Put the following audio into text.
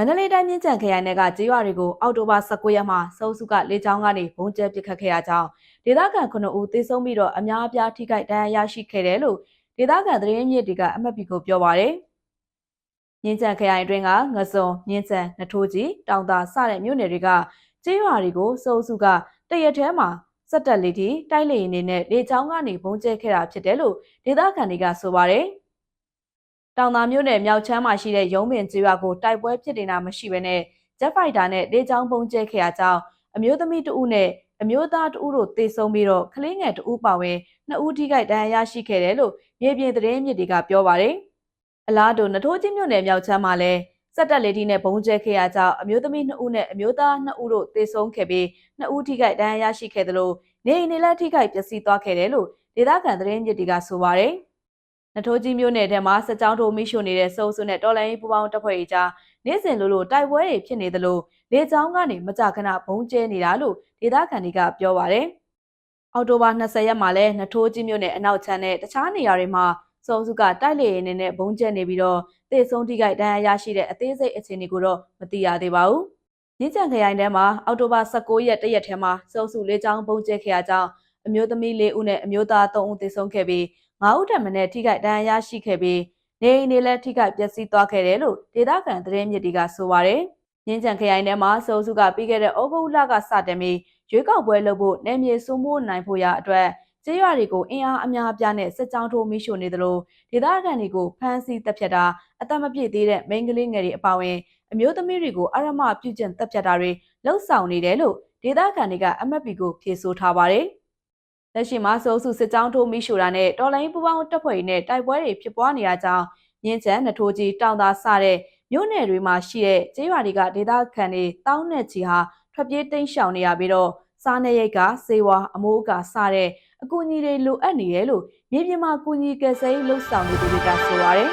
မန္တလေးတိုင်းမြင်းကြံခရိုင်နယ်ကကြေးရွာတွေကိုအောက်တိုဘာ19ရက်မှာစုံစုကလေကြောင်းကနေဘုံကျဲပစ်ခတ်ခဲ့ရကြောင်းဒေသခံ9ဦးသေဆုံးပြီးတော့အများအပြားထိခိုက်ဒဏ်ရာရရှိခဲ့တယ်လို့ဒေသခံသတင်းမြစ်တွေကအမှတ်ပြုကိုပြောပါရယ်မြင်းကြံခရိုင်အတွင်းကငစွန်မြင်းကြံနထိုးကြီးတောင်သာစတဲ့မြို့နယ်တွေကကြေးရွာတွေကိုစုံစုကတရက်ထဲမှာစက်တက်လေးတီတိုက်လေရင်တွေနဲ့လေကြောင်းကနေဘုံကျဲခဲ့တာဖြစ်တယ်လို့ဒေသခံတွေကဆိုပါရယ် တောင်သာမြို့နယ်မြောက်ချမ်းမှာရှိတဲ့ရုံးပင်ကျေးရွာကိုတိုက်ပွဲဖြစ်နေတာမရှိဘဲနဲ့ဂျက်ဖိုက်တာနဲ့လေကြောင်းပုံကျဲခဲ့ရကြောင်းအမျိုးသမီးတဦးနဲ့အမျိုးသားတဦးတို့သေဆုံးပြီးတော့ကလေးငယ်တဦးပါဝင်နှစ်ဦးထိခိုက်ဒဏ်ရာရရှိခဲ့တယ်လို့မြေပြင်သတင်းမြစ်တွေကပြောပါတယ်။အလားတူနထိုးကြီးမြို့နယ်မြောက်ချမ်းမှာလည်းစက်တက်လေတီနဲ့ဘုံကျဲခဲ့ရကြောင်းအမျိုးသမီး2ဦးနဲ့အမျိုးသား2ဦးတို့သေဆုံးခဲ့ပြီး2ဦးထိခိုက်ဒဏ်ရာရရှိခဲ့တယ်လို့နေအိမ်တွေလည်းထိခိုက်ပျက်စီးသွားခဲ့တယ်လို့ဒေသခံသတင်းမြစ်တွေကဆိုပါတယ်။ နထိုးကြီးမြို့နယ်ထဲမှာစကြောင်းထိုးမိရှို့နေတဲ့စုံစုနဲ့တော်လိုင်းပူပေါင်းတပ်ဖွဲ့တွေကြားနေ့စဉ်လိုလိုတိုက်ပွဲတွေဖြစ်နေသလိုလေကြောင်းကနေမကြခဏဘုံကျဲနေတာလို့ဒေသခံတွေကပြောပါတယ်။အော်တိုဘာ20ရက်မှာလဲနထိုးကြီးမြို့နယ်အနောက်ချမ်းနဲ့တခြားနေရာတွေမှာစုံစုကတိုက်လေရင်နဲ့ဘုံကျဲနေပြီးတော့တေဆုံးထိခိုက်ဒဏ်ရာရရှိတဲ့အသေးစိတ်အခြေအနေကိုတော့မသိရသေးပါဘူး။မြင်းကြံခရိုင်ထဲမှာအော်တိုဘာ19ရက်တရက်ထဲမှာစုံစုလေးချောင်းဘုံကျဲခဲ့ရကြောင်းအမျိုးသမီး၄ဦးနဲ့အမျိုးသား3ဦးသေဆုံးခဲ့ပြီး 9ဦးထပ်မံနဲ့ထိခိုက်ဒဏ်ရာရရှိခဲ့ပြီးနေအိမ်တွေလည်းထိခိုက်ပျက်စီးသွားခဲ့တယ်လို့ဒေသခံသတင်းမြစ်တွေကဆိုပါတယ်။မြင်းကြံခရိုင်ထဲမှာစိုးစုကပြီးခဲ့တဲ့ဩဂုတ်လကစတင်ပြီးရွေးကောက်ပွဲလုပ်ဖို့နယ်မြေစိုးမိုးနိုင်ဖို့ရအတွက်ကျေးရွာတွေကိုအင်အားအများအပြားနဲ့စစ်ကြောင်းထိုးမိရှို့နေသလိုဒေသခံတွေကိုဖမ်းဆီးတပ်ဖြတ်တာအသက်မပြည့်သေးတဲ့မိန်းကလေးငယ်တွေအပါအဝင်အမျိုးသမီးတွေကိုအရမပြုကျင့်တပ်ဖြတ်တာတွေလှုပ်ဆောင်နေတယ်လို့ဒေသခံတွေကအမတ်ပီကိုဖြေဆိုထားပါတယ်။ လက်ရှိမှာစိုးစုစစ်ကြောင်းထိုးမိရှို့တာနဲ့တော်လိုင်းပူပေါင်းတပ်ဖွဲ့တွေနဲ့တိုက်ပွဲတွေဖြစ်ပွားနေတာကြောင့်မြင်းချံနထိုးကြီးတောင်သာစတဲ့မြို့နယ်တွေမှာရှိတဲ့ကျေးရွာတွေကဒေသခံတွေတောင်းနဲ့ချီဟာထွက်ပြေးတိမ်းရှောင်နေရပြီးတော့စားနေရိတ်ကစေဝါအမိုးအကာစတဲ့အကူအညီတွေလိုအပ်နေတယ်လို့မြေပြင်မှာကူညီကယ်ဆယ်ရေးလှုပ်ဆောင်နေသူတွေကဆိုပါတယ်